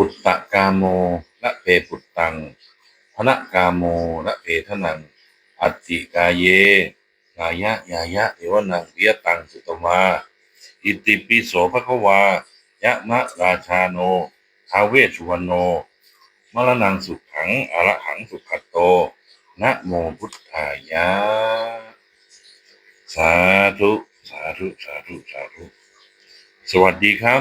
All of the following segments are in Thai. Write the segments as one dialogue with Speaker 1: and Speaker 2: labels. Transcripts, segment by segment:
Speaker 1: ปุตตะกาโมละเพปุตตังพนะกาโมละเพทนัง อัตติกาเยกายะยายะเอวนังเยตังสุตมา อิติปิโสภควายะมะราชาโนทาเวชุวรรณโนมรณังสุขังอรหังสุขัตโตนะโมพุทธายะ สาธุ สาธุ สาธุ สาธุ สวัสดีครับ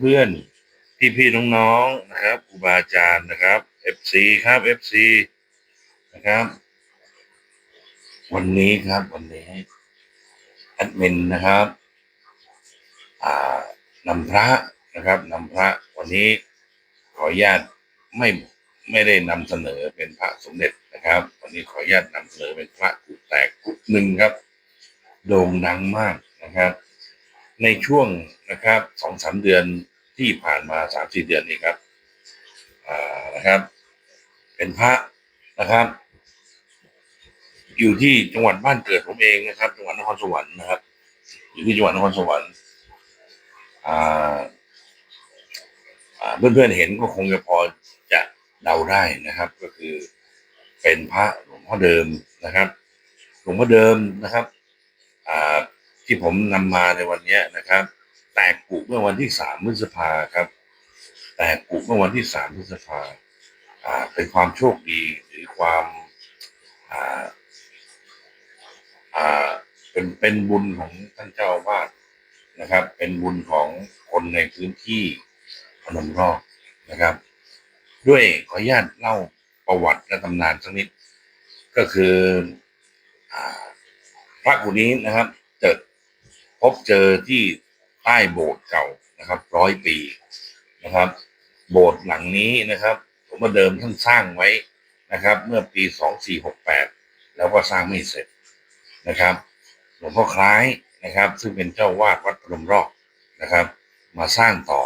Speaker 1: เพื่อนๆ พี่พี่ๆน้องๆนะครับครูบาอาจารย์นะครับ FC ครับ FC นะครับ วันนี้ครับวันนี้แอดมินนะครับอ่านำพระนะครับนำพระวันนี้ขออนุญาตไม่ไม่ได้นำเสนอเป็นพระสมเด็จนะครับ วันนี้ขออนุญาตนำเสนอเป็นพระกุแตกกุหนึ่งครับ โด่งดังมากนะครับ ในช่วงนะครับสองสามเดือน ที่ผ่านมาสามสี่เดือนนี้ครับอ่านะครับ เป็นพระนะครับ อยู่ที่จังหวัดบ้านเกิดผมเองนะครับ จังหวัดนครสวรรค์นะครับ อยู่ที่จังหวัดนครสวรรค์อ่าอ่าเพื่อนๆเห็นก็คงจะพอจะเดาได้นะครับ ก็คือเป็นพระหลวงพ่อเดิมนะครับหลวงพ่อเดิมนะครับอ่าที่ผมนำมาในวันนี้นะครับ แตกกุเมื่อวันที่สามพฤษภาครับ แตกกุเมื่อวันที่สามพฤษภาอ่าเป็นความโชคดีหรือความอ่าอ่าเป็นเป็นบุญของท่านเจ้าอาวาสนะครับ เป็นบุญของคนในพื้นที่พนมรอกนะครับ ด้วยขออนุญาตเล่าประวัติและตำนานสักนิด ก็คืออพระกุนี้นะครับเจอพบเจอที่ ใต้โบสถ์เก่านะครับร้อยปีนะครับ โบสถ์หลังนี้นะครับผมมาเดิมท่านสร้างไว้นะครับ เมื่อปีสองสี่หกแปดแล้วก็สร้างไม่เสร็จนะครับหลวงพ่อคล้ายนะครับ ซึ่งเป็นเจ้าวาดวัดพนมรอกนะครับ มาสร้างต่อ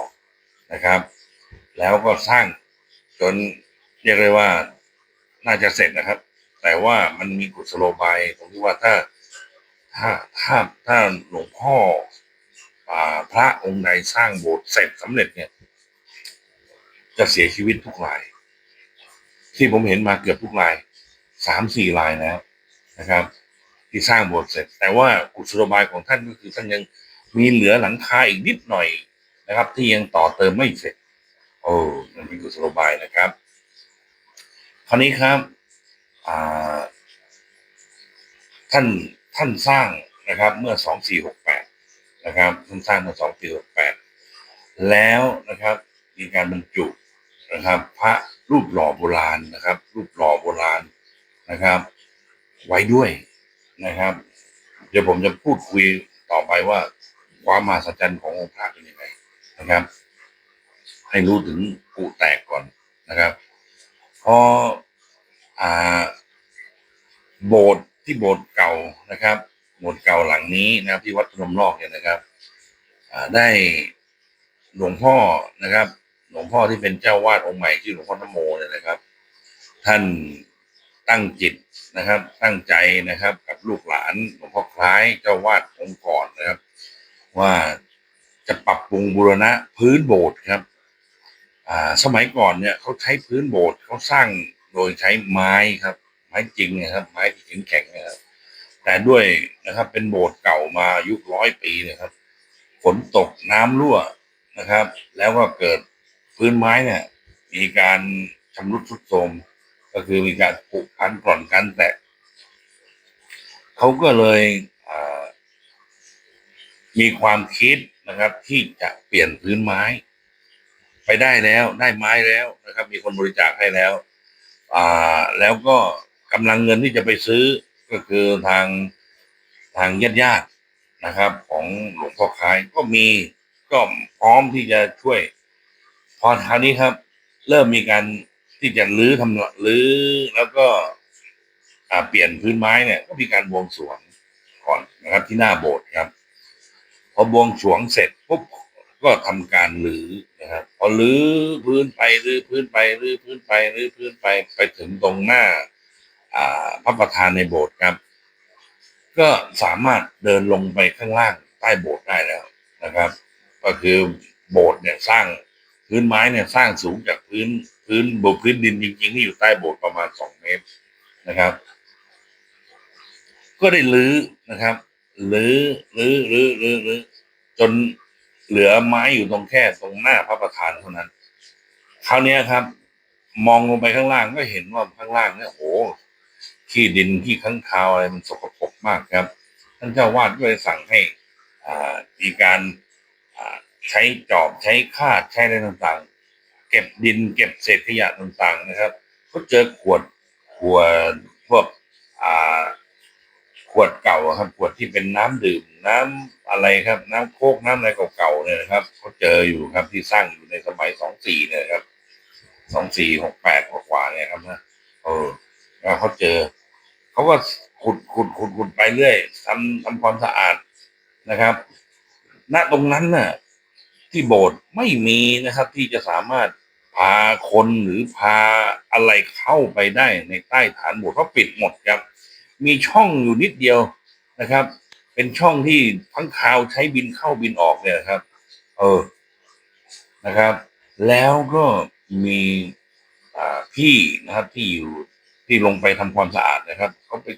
Speaker 1: นะครับ แล้วก็สร้างจนเรียกเลยว่าน่าจะเสร็จนะครับ แต่ว่ามันมีกุศโลบายตรงที่ว่าถ้าถ้าถ้าถ้าหลวงพ่อ พระองค์ใดสร้างโบสถ์เสร็จสำเร็จเนี่ย จะเสียชีวิตทุกราย ที่ผมเห็นมาเกือบทุกรายสามสี่รายแล้วนะครับ ที่สร้างโบสถ์เสร็จ แต่ว่ากุศโลบายของท่านก็คือท่านยังมีเหลือหลังคาอีกนิดหน่อยนะครับ ที่ยังต่อเติมไม่เสร็จ โอ้มันเป็นกุศโลบายนะครับ คราวนี้ครับท่านท่านสร้างนะครับ เมื่อสองสี่หกแปด นะครับท่านสร้างเมื่อสองสี่หกแปดแล้วนะครับมีการบรรจุนะครับ พระรูปหล่อโบราณนะครับ รูปหล่อโบราณนะครับ ไว้ด้วยนะครับ เดี๋ยวผมจะพูดคุยต่อไปว่าความมหัศจรรย์ขององค์พระเป็นยังไงนะครับ ให้รู้ถึงกูแตกก่อนนะครับพออ่าโบสถ์ที่โบสถ์เก่านะครับ โบสถ์เก่าหลังนี้นะครับที่วัดพนมรอกเนี่ยนะครับได้หลวงพ่อนะครับ หลวงพ่อที่เป็นเจ้าวาดองค์ใหม่ที่อหลวงพ่อนโมเนี่ยนะครับ ท่านตั้งจิตนะครับ ตั้งใจนะครับ กับลูกหลานหลวงพ่อคล้ายเจ้าวาดองค์ก่อนนะครับ ว่าจะปรับปรุงบูรณะพื้นโบสถ์ครับอ่าสมัยก่อนเนี่ยเขาใช้พื้นโบสถ์เขาสร้างโดยใช้ไม้ครับ ไม้จริงนะครับ ไม้ที่แข็งแข็งนะครับ แต่ด้วยนะครับ เป็นโบสถ์เก่ามาอายุร้อยปีเนะครับ ฝนตกน้ำรั่วนะครับ แล้วก็เกิดพื้นไม้เนี่ย มีการชำรุดทรุดโทรมก็คือมีการผุพันกร่อนกันแตกเขาก็เลยมีความคิดนะครับ ที่จะเปลี่ยนพื้นไม้ ไปได้แล้วได้ไม้แล้วนะครับ มีคนบริจาคให้แล้ว อ่าแล้วก็กำลังเงินที่จะไปซื้อ ก็คือทางทางญาติญาตินะครับ ของหลวงพ่อคล้ายก็มีก็พร้อมที่จะช่วย พอคราวนี้ครับ เริ่มมีการที่จะรื้อทำรื้อแล้วก็เปลี่ยนพื้นไม้เนี่ยก็มีการบวงสรวงก่อนนะครับ ที่หน้าโบสถ์ครับ พอบวงสรวงเสร็จปุ๊บก็ทำการรื้อนะครับพอรื้อพื้นไปรื้อพื้นไปรื้อพื้นไปรื้อพื้นไปไปถึงตรงหน้า พระประธานในโบสถ์ครับ ก็สามารถเดินลงไปข้างล่างใต้โบสถ์ได้แล้วนะครับ ก็คือโบสถ์เนี่ยสร้างพื้นไม้เนี่ยสร้างสูงจากพื้นพื้นบนพื้นดินจริงๆที่อยู่ใต้โบสถ์ประมาณสองเมตรนะครับ ก็ได้รื้อนะครับรื้อรื้อรื้อรื้อรื้อจนเหลือไม้อยู่ตรงแค่ตรงหน้าพระประธานเท่านั้น คราวนี้ครับ มองลงไปข้างล่างก็เห็นว่าข้างล่างเนี่ยโอ้โห ขี้ดินขี้ข้างคาวอะไรมันสกปรกมากครับ ท่านเจ้าวาดก็เลยสั่งให้อ่ามีการใช้จอบใช้คาดใช้อะไรต่างๆ เก็บดินเก็บเศษขยะต่างๆนะครับก็เจอขวดขวดพวกอ่าขวดเก่าครับขวดที่เป็นน้ำดื่มน้ำอะไรครับ น้ำโคกน้ำอะไรเก่าๆเนี่ยนะครับเขาเจออยู่ครับที่สร้างอยู่ในสมัยสองสี่เนี่ยครับสองสี่หกแปดกว่าๆเนี่ยครับนะเออแล้วเขาเจอ เขาก็ขุดขุดขุดขุดไปเรื่อยทำทำความสะอาดนะครับ ณตรงนั้นน่ะ ที่โบสถ์ไม่มีนะครับ ที่จะสามารถพาคนหรือพาอะไรเข้าไปได้ในใต้ฐานโบสถ์เพราปิดหมดครับ มีช่องอยู่นิดเดียวนะครับ เป็นช่องที่ทั้งคาวใช้บินเข้าบินออกเนี่ยครับ เออนะครับ แล้วก็มีพี่นะครับที่อยู่ ที่ลงไปทำความสะอาดนะครับเขาไป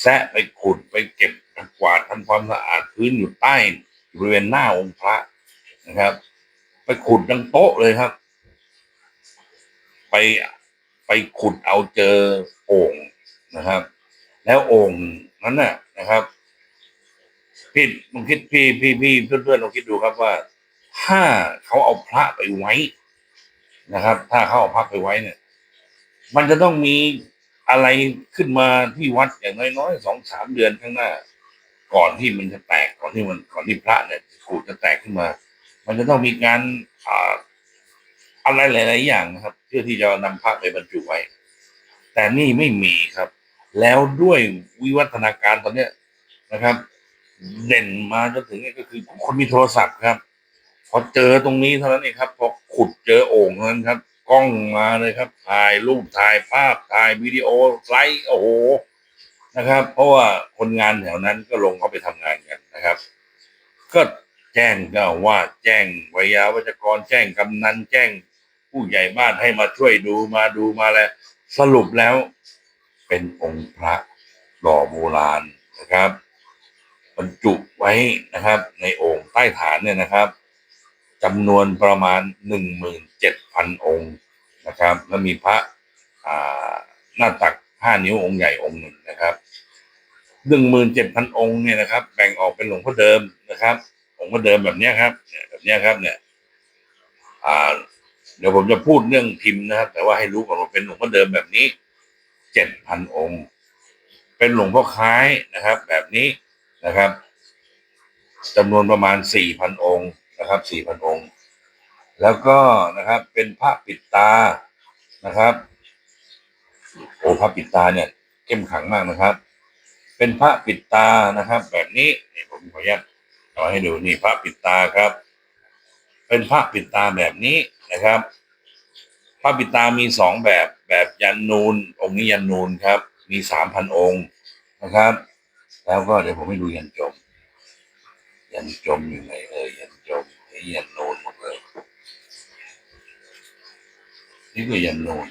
Speaker 1: แซะไปขุดไปเก็บกวาดทำความสะอาดพื้นอยู่ใต้บริเวณหน้าองค์พระนะครับ ไปขุดดังโต๊ะเลยครับ ไปไปขุดเอาเจอโอ่งนะครับ แล้วโอ่งนั้นน่ะนะครับพี่ลองคิดพี่พี่พี่เพื่อนๆลองคิดดูครับว่า ถ้าเขาเอาพระไปไว้นะครับ ถ้าเขาเอาพระไปไว้เนี่ย มันจะต้องมี อะไรขึ้นมาที่วัดอย่างน้อยๆสองสามเดือนข้างหน้า ก่อนที่มันจะแตกก่อนที่มันก่อนที่พระเนี่ยขูดจะแตกขึ้นมา มันจะต้องมีการอ่าอะไรหลาย ๆ อย่างนะครับ เพื่อที่จะนำพระไปบรรจุไว้ แต่นี่ไม่มีครับ แล้วด้วยวิวัฒนาการตอนเนี้ยนะครับ เด่นมาจนถึงนี่ก็คือคนมีโทรศัพท์ครับพอเจอตรงนี้เท่านั้นเองครับพอขุดเจอโอ่งเท่านั้นครับ ล้องมาเลยครับ ถ่ายรูปถ่ายภาพถ่ายวิดีโอไลฟ์โอ้โหนะครับ เพราะว่าคนงานแถวนั้นก็ลงเข้าไปทำงานกันนะครับ ก็แจ้งเจ้าว่าแจ้งวิยาวัจกรแจ้งกำนันแจ้งผู้ใหญ่บ้านให้มาช่วยดูมาดูมาแล้วสรุปแล้ว เป็นองค์พระหล่อโบราณนะครับบรรจุไว้นะครับ ในโอ่งใต้ฐานเนี่ยนะครับ จำนวนประมาณหนึ่งหมื่นเจ็ดพันองค์นะครับ แล้วมีพระอ่าหน้าตักห้านิ้วองค์ใหญ่องค์หนึ่งนะครับหนึ่งหมื่นเจ็ดพันองค์เนี่ยนะครับ แบ่งออกเป็นหลวงพ่อเดิมนะครับหลวงพ่อเดิมแบบนี้ครับเนี่ยแบบนี้ครับเนี่ยอ่าเดี๋ยวผมจะพูดเรื่องพิมพ์นะครับ แต่ว่าให้รู้ก่อนว่าเป็นหลวงพ่อเดิมแบบนี้เจ็ดพันองค์ เป็นหลวงพ่อคล้ายนะครับ แบบนี้นะครับจำนวนประมาณสี่พันองค์ นะครับสี่พันองค์ แล้วก็นะครับเป็นพระปิดตานะครับโอ้พระปิดตาเนี่ยเข้มขังมากนะครับ เป็นพระปิดตานะครับ แบบนี้นี่ผมขออนุญาตเอาให้ดูนี่พระปิดตาครับ เป็นพระปิดตาแบบนี้นะครับพระปิดตามีสองแบบแบบยันนูน องค์นี้ยันนูนครับ มีสามพันองค์นะครับ แล้วก็เดี๋ยวผมให้ดูยันจม ยันจมอยู่ไหนเอ่ยยันจมนี่ยันโนนหมดเลยนี่ก็ยันโนน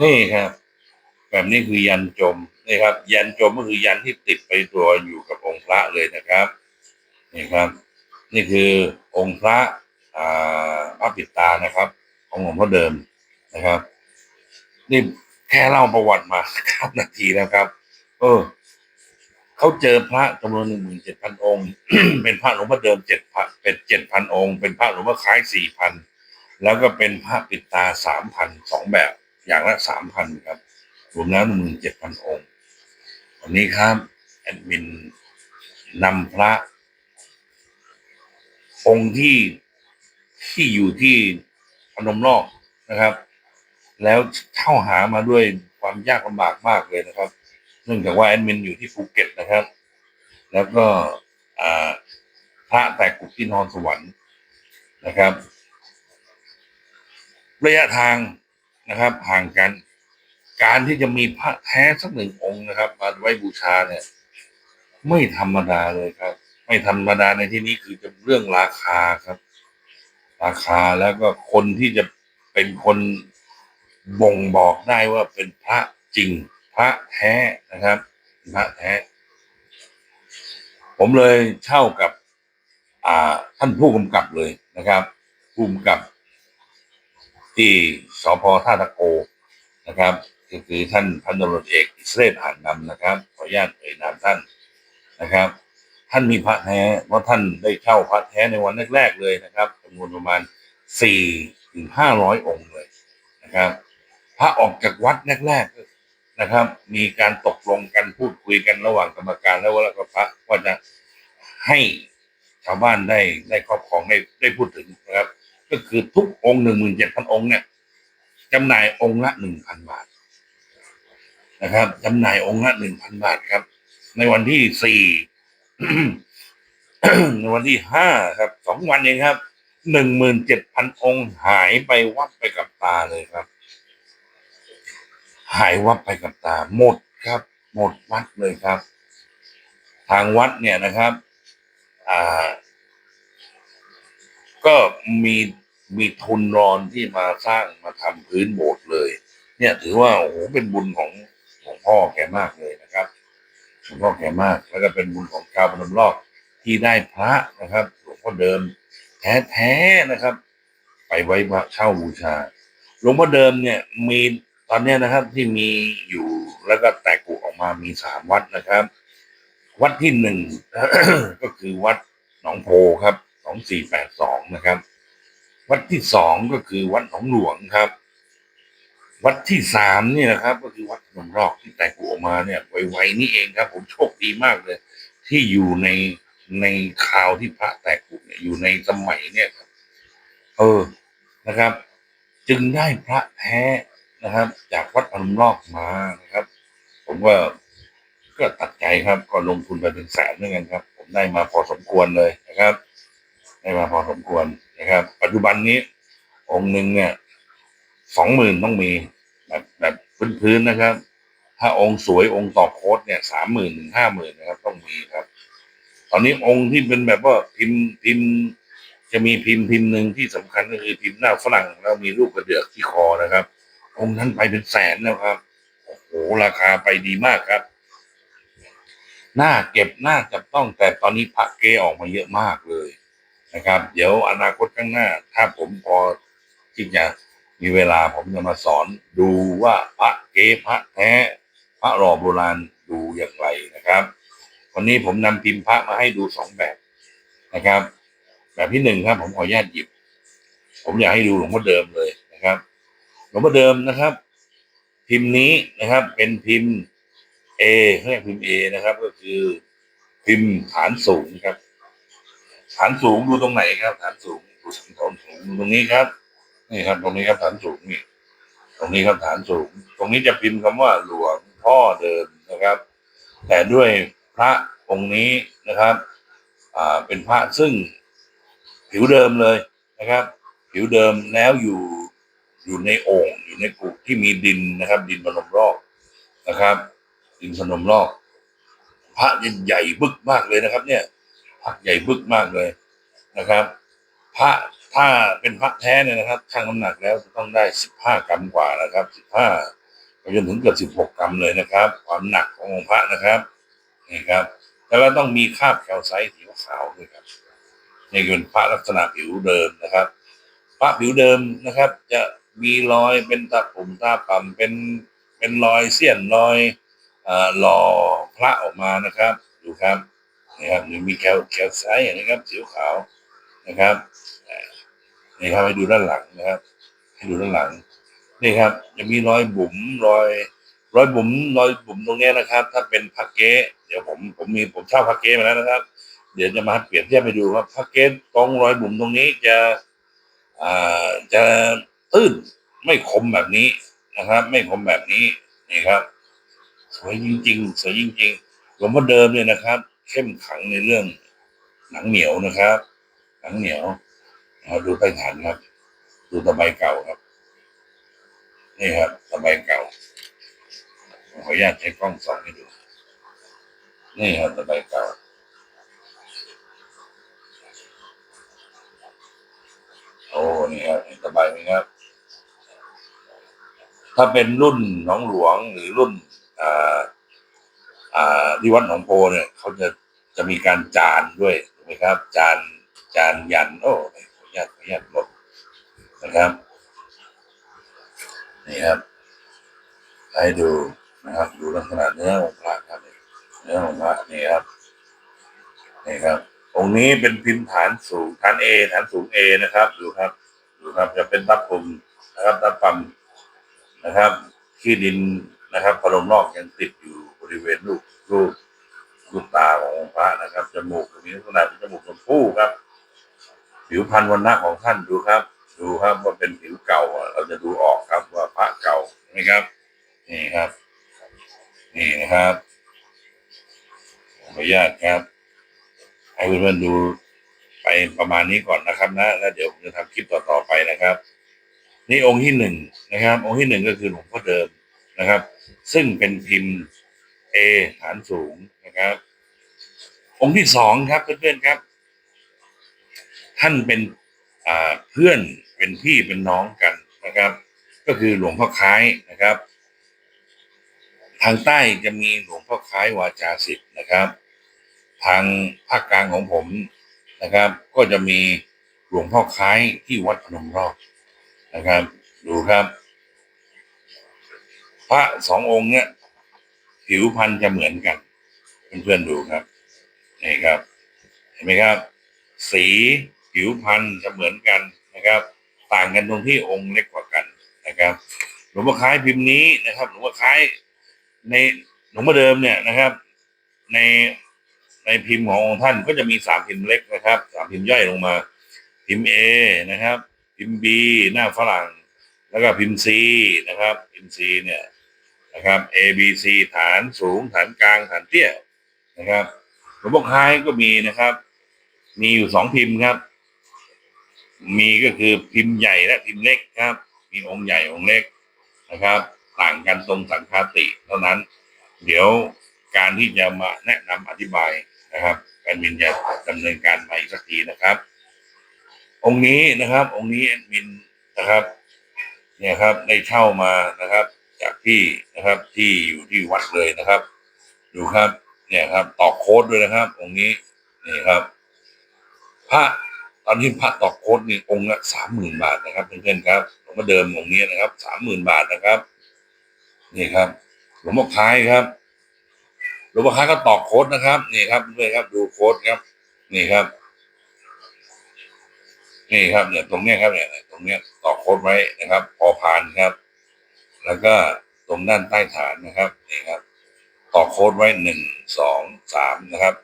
Speaker 1: นี่ครับ แบบนี้คือยันจมนี่ครับ ยันจมก็คือยันที่ติดไปตัวอยู่กับองค์พระเลยนะครับนี่ครับ นี่คือองค์พระอ่าพระปิดตานะครับ องหลวงพ่อเดิมนะครับนี่แค่เล่าประวัติมาเก้านาทีแล้วครับ เออ เขาเจอพระจำนวนหนึ่งหมื่นเจ็ดพันองค์ เป็นพระหลวงพ่อเดิมเจ็ดพันเป็นเจ็ดพันองค์ เป็นพระหลวงพ่อคล้ายสี่พันแล้วก็เป็นพระปิดตาสามพันสองแบบอย่างละสามพันครับ รวมแล้วหนึ่งหมื่นเจ็ดพันองค์วันนี้ครับแอดมินนำพระ องค์ที่ที่อยู่ที่พนมนอกนะครับ แล้วเข้าหามาด้วยความยากลำบากมากเลยนะครับ นื่องจากว่าแอดมินอยู่ที่ภูเก็ตนะครับ แล้วก็พระแตกกุกที่นอนสวรรค์นะครับ ระยะทางนะครับ ห่างกัน การที่จะมีพระแท้สักหนึ่งองค์นะครับมาไว้บูชาเนี่ย ไม่ธรรมดาเลยครับไไม่ธรรมดาในที่นี้คือจะเรื่องราคาครับ ราคาแล้วก็คนที่จะเป็นคนบ่งบอกได้ว่าเป็นพระจริง พระแท้นะครับ พระแท้ ผมเลยเช่ากับ อ่า ท่านผู้กำกับเลยนะครับผู้กำกับ ที่สพท่าตะโกนะครับก็คือท่านพันตำรวจเอกอิสเรศอ่านนำนะครับ ขออนุญาตเอ่ยนามท่านนะครับ ท่านมีพระแท้เพราะท่านได้เช่าพระแท้ในวันแรกๆเลยนะครับจำนวนประมาณสี่ถึงห้าร้อยองค์เลยนะครับ พระออกจากวัดแรกๆก็ นะครับ มีการตกลงกันพูดคุยกันระหว่างกรรมการและวัดพระว่าจะให้ชาวบ้านได้ได้ครอบครองได้ได้พูดถึงนะครับ ก็คือทุกองค์หนึ่งหมื่นเจ็ดพันองค์เนี่ยจำหน่ายองค์ละหนึ่งพันบาทนะครับจำหน่ายองค์ละหนึ่งพันบาทครับ ในวันที่สี่ในวันที่ห้าครับสองวันเองครับหนึ่งหมื่นเจ็ดพันองค์หายไปวับไปกับตาเลยครับ หายวับไปกับตาหมดครับ หมดวัดเลยครับ ทางวัดเนี่ยนะครับอ่าก็มีมีทุนรอนที่มาสร้างมาทำพื้นโบสถ์เลย เนี่ยถือว่าโอ้โหเป็นบุญของของพ่อแกมากเลยนะครับหลวงพ่อแกมาก แล้วก็เป็นบุญของชาวพนมรอบที่ได้พระนะครับหลวงพ่อเดิม แท้ๆนะครับ ไปไว้เช่าบูชาหลวงพ่อเดิมเนี่ยมี ตอนนี้นะครับที่มีอยู่แล้วก็แตกกุออกมามีสามวัดนะครับ วัดที่หนึ่ง ก็คือวัดหนองโพครับสองสี่แปดสองนะครับ วัดที่สองก็คือวัดหนองหลวงครับ วัดที่สามนี่นะครับ ก็คือวัดพนมรอกที่แตกกุออกมาเนี่ยไวๆนี่เองครับ ผมโชคดีมากเลย ที่อยู่ในในข่าวที่พระแตกกุเนี่ยอยู่ในสมัยเนี่ยครับ เออนะครับ จึงได้พระแท้ นะครับ จากวัดพนมรอกมานะครับ ผมก็ก็ตัดใจครับ ก็ลงทุนไปเป็นแสนด้วยกันครับ ผมได้มาพอสมควรเลยนะครับ ได้มาพอสมควรนะครับ ปัจจุบันนี้ องค์หนึ่งเนี่ยสองหมื่นต้องมีแบบแบบพื้นๆนะครับ ถ้าองค์สวยองค์ต่อโค้ดเนี่ยสามหมื่นถึงห้าหมื่นนะครับ ต้องมีครับ ตอนนี้องค์ที่เป็นแบบว่าพิมพ์พิมพ์จะมีพิมพ์พิมพ์หนึ่งที่สำคัญก็คือพิมพ์หน้าฝรั่งแล้วมีรูปกระเดือกที่คอนะครับ องค์นั้นไปเป็นแสนแล้วครับ โอ้โหราคาไปดีมากครับน่าเก็บน่าจับต้องแต่ตอนนี้พระเกออกมาเยอะมากเลยนะครับ เดี๋ยวอนาคตข้างหน้า ถ้าผมพอที่จะมีเวลาผมจะมาสอนดูว่าพระเกพระแท้ พระหล่อโบราณดูอย่างไรนะครับ วันนี้ผมนำพิมพ์พระมาให้ดูสองแบบนะครับ แบบที่หนึ่งครับ ผมขออนุญาตหยิบ ผมอยากให้ดูหลวงพ่อเดิมเลยนะครับ หลวงพ่อเดิมนะครับ พิมพ์นี้นะครับ เป็นพิมพ์ A เขาเรียกพิมพ์ A นะครับ ก็คือพิมพ์ฐานสูงครับ ฐานสูงดูตรงไหนครับ ฐานสูงดูฐานสูงดูตรงนี้ครับนี่ครับ ตรงนี้ครับฐานสูงนี่ตรงนี้ครับฐานสูง ตรงนี้จะพิมพ์คำว่าหลวงพ่อเดิมนะครับ แต่ด้วยพระองค์นี้นะครับ อ่าเป็นพระซึ่งผิวเดิมเลยนะครับ ผิวเดิมแล้วอยู่ อยู่ในโอ่งอยู่ในกุที่มีดินนะครับ ดินพนมรอกนะครับ ดินพนมรอกพระใหญ่บึกมากเลยนะครับ เนี่ยพระใหญ่บึกมากเลยนะครับ พระถ้าเป็นพระแท้เนี่ยนะครับชั่งน้ำหนักแล้วจะต้องได้สิบห้ากรัมกว่านะครับสิบห้าไปจนถึงเกือบสิบหกกรัมเลยนะครับ ความหนักขององค์พระนะครับนี่ครับแล้วก็ต้องมีคราบแคลไซต์สีขาวด้วยครับนี่เป็นพระลักษณะผิวเดิมนะครับ พระผิวเดิมนะครับ จะ มีรอยเป็นตาปุ่มตาปั่มเป็นเป็นรอยเสี้ยนรอยอหล่อพระออกมานะครับ ดูครับนี่ครับหรือมีแคลแคลไซต์อย่างนี้ครับสีขาวนะครับนี่ครับให้ดูด้านหลังนะครับ ให้ดูด้านหลังนี่ครับ จะมีรอยบุ๋มรอยรอยบุ๋มรอยบุ๋มตรงนี้นะครับ ถ้าเป็นพักเก๊เดี๋ยวผมผมมีผมเช่าพักเก๊มาแล้วนะครับ เดี๋ยวจะมาเปรียบเทียบให้ดูว่าพักเก๊ตรงรอยบุ๋มตรงนี้จะอ่าจะ ตื้นไม่คมแบบนี้นะครับ ไม่คมแบบนี้นี่ครับสวยจริงๆสวยจริงๆหลวงพ่อเดิมเนี่ยนะครับ เข้มขังในเรื่องหนังเหนียวนะครับ หนังเหนียวดูไต้ฐานครับ ดูตะไบเก่าครับ นี่ครับตะไบเก่าขออนุญาตใช้กล้องส่องให้ดู นี่ครับตะไบเก่าโอ้นี่ครับตะไบนี่ครับ ถ้าเป็นรุ่นหนองหลวงหรือรุ่นอ่าอ่าที่วัดหนองโพเนี่ยเขาจะจะมีการจานด้วยถูกไหมครับ จานจานยันโอ้ขออนุญาตขออนุญาตลบนะครับนี่ครับให้ดูนะครับ ดูลักษณะเนื้อองค์พระครับเนื้อองค์พระนี่ครับนี่ครับ องค์นี้เป็นพิมพ์ฐานสูงฐานเอฐานสูงเอนะครับ ดูครับ ดูครับจะเป็นตับปุ่มนะครับตับปั๊ม นะครับขี้ดินนะครับพรมนอกยังติดอยู่บริเวณลูกลูกลูกตาขององค์พระนะครับจมูกมีลักษณะเป็นจมูกชมพู่ครับ ผิวพรรณวันณะของท่านดูครับ ดูครับว่าเป็นผิวเก่า เราจะดูออกครับว่าพระเก่าไหมครับ นี่ครับ นี่นะครับขออนุญาตครับให้เพื่อนๆดูไปประมาณนี้ก่อนนะครับนะแล้วเดี๋ยวผมจะทำคลิปต่อๆไปนะครับ นี่องค์ที่หนึ่งนะครับ องค์ที่หนึ่งก็คือหลวงพ่อเดิมนะครับ ซึ่งเป็นพิมพ์เอฐานสูงนะครับ องค์ที่สองครับเพื่อนๆครับ ท่านเป็นเพื่อนเป็นพี่เป็นน้องกันนะครับ ก็คือหลวงพ่อคล้ายนะครับ ทางใต้จะมีหลวงพ่อคล้ายวาจาสิทธิ์นะครับ ทางภาคกลางของผมนะครับ ก็จะมีหลวงพ่อคล้ายที่วัดพนมรอบ นะครับ ดูครับ พระสององค์เนี่ยผิวพรรณจะเหมือนกัน เพื่อนๆดูครับนี่ครับ เห็นไหมครับ สีผิวพรรณจะเหมือนกันนะครับ ต่างกันตรงที่องค์เล็กกว่ากันนะครับหลวงพ่อคล้ายพิมพ์นี้นะครับหลวงพ่อคล้ายในหลวงพ่อเดิมเนี่ยนะครับ ในในพิมพ์ขององค์ท่านก็จะมีสามพิมพ์เล็กนะครับสามพิมพ์ย่อยลงมา พิมพ์ A นะครับ พิมพ์ B หน้าฝรั่ง แล้วก็พิมพ์ C นะครับ พิมพ์ C เนี่ยนะครับ A B C ฐานสูง ฐานกลางฐานเตี้ยนะครับหลวงพ่อคล้ายก็มีนะครับ มีอยู่สองพิมพ์ครับ มีก็คือพิมพ์ใหญ่และพิมพ์เล็กครับ มีองค์ใหญ่องค์เล็กนะครับ ต่างกันตรงสังคาติเท่านั้น เดี๋ยวการที่จะมาแนะนำอธิบายนะครับการมินจะดำเนินการใหม่สักทีนะครับ องค์นี้นะครับ องค์นี้แอดมินนะครับ เนี่ยครับได้เช่ามานะครับ จากที่นะครับที่อยู่ที่วัดเลยนะครับ ดูครับ เนี่ยครับต่อโค้ดด้วยนะครับ องค์นี้นี่ครับ พระตอนนี้พระต่อโค้ดนี่องค์ละสามหมื่นบาทนะครับเพื่อนๆครับหลวงพ่อเดิมองค์นี้นะครับสามหมื่นบาทนะครับนี่ครับหลวงพ่อคล้ายครับหลวงพ่อคล้ายก็ตอกโค้ดนะครับนี่ครับเพื่อนๆครับ ดูโค้ดครับ นี่ครับ นี่ครับเนี่ยตรงเนี้ยครับเนี่ยตรงเนี้ยตอกโค้ดไว้นะครับ พอพานครับ แล้วก็ตรงด้านใต้ฐานนะครับนี่ครับตอกโค้ดไว้หนึ่งสองสามนะครับ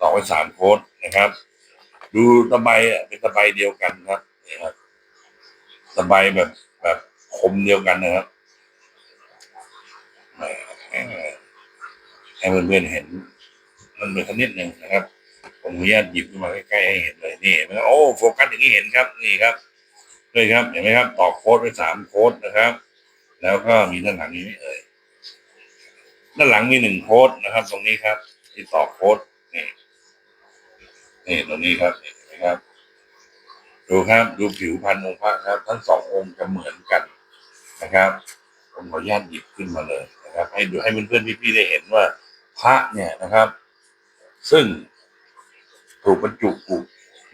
Speaker 1: ตอกไว้สามโค้ดนะครับ ดูตะไบอะเป็นตะไบเดียวกันครับนี่ครับตะไบแบบแบบคมเดียวกันนะครับแหมให้เพื่อนๆเห็นมันเป็นชนิดหนึ่งนะครับ ผมอนุญาตหยิบขึ้นมาใกล้ๆให้เห็นเลยนี่นโอ้โฟกัสอย่างนี้เห็นครับนี่ครับเลยครับเห็นไหมครับต่อโค้ดไว้สามโค้ดนะครับ แล้วก็มีด้านหลังนี้ไหมเอ่ยด้านหลังมีหนึ่งโค้ดนะครับ ตรงนี้ครับ ที่ต่อโค้ดนี่นี่ตรงนี้ครับเห็นไหมครับ ดูครับดูผิวพรรณองค์พระครับ ทั้งสององค์จะเหมือนกันนะครับผมขออนุญาตหยิบขึ้นมาเลยนะครับ ให้ดูให้เพื่อนๆพี่ๆได้เห็นว่าพระเนี่ยนะครับ ซึ่ง ถูกบรรจุกุ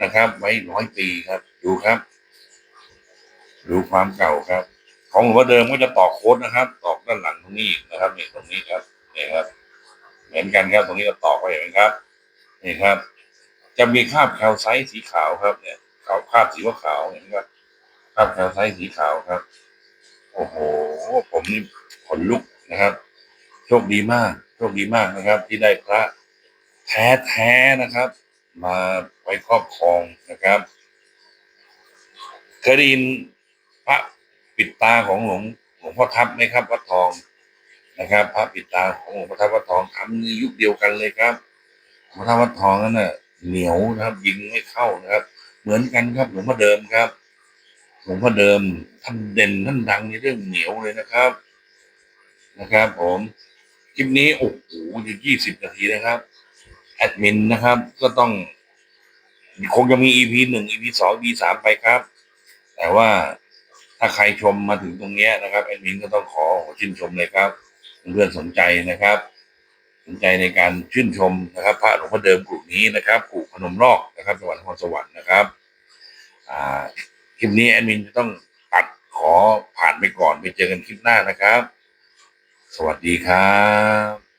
Speaker 1: นะครับ ไว้ร้อยปีครับ ดูครับ ดูความเก่าครับ ของหลวงพ่อเดิมก็จะตอกโค้ดนะครับ ตอกด้านหลังตรงนี้นะครับนี่ตรงนี้ครับนี่ครับ เหมือนกันครับ ตรงนี้ก็ตอกไว้เห็นไหมครับนี่ครับ จะมีคราบแคลไซต์สีขาวครับ เนี่ยขาวคราบสีขาวเห็นไหมครับคราบแคลไซต์สีขาวครับ โอ้โห ผมนี่ขนลุกนะครับ โชคดีมาก โชคดีมากนะครับ ที่ได้พระแท้แท้ๆนะครับ มาไว้ครอบครองนะครับเคยได้ยินพระปิดตาของหลวงหลวงพ่อทับไหมครับ วัดทองนะครับ พระปิดตาของหลวงพ่อทับวัดทองทำในยุคเดียวกันเลยครับหลวงพ่อทับวัดทองนั่นน่ะเหนียวนะครับ ยิงไม่เข้านะครับ เหมือนกันครับหลวงพ่อเดิมครับหลวงพ่อเดิมท่านเด่นท่านดังในเรื่องเหนียวเลยนะครับ นะครับ ผมคลิปนี้โอ้โหอยู่ยี่สิบนาทีนะครับ แอดมินนะครับ ก็ต้องคงจะมี EP หนึ่ง EP สอง EP สามไปครับ แต่ว่าถ้าใครชมมาถึงตรงเนี้ยนะครับแอดมินก็ต้องขอชื่นชมเลยครับเพื่อนๆสนใจนะครับ สนใจในการชื่นชมนะครับ พระหลวงพ่อเดิมกลุ่มนี้นะครับกลุ่มพนมรอกนะครับจังหวัดนครสวรรค์นะครับคลิปนี้แอดมินจะต้องตัดขอผ่านไปก่อนไปเจอกันคลิปหน้านะครับ สวัสดีครับ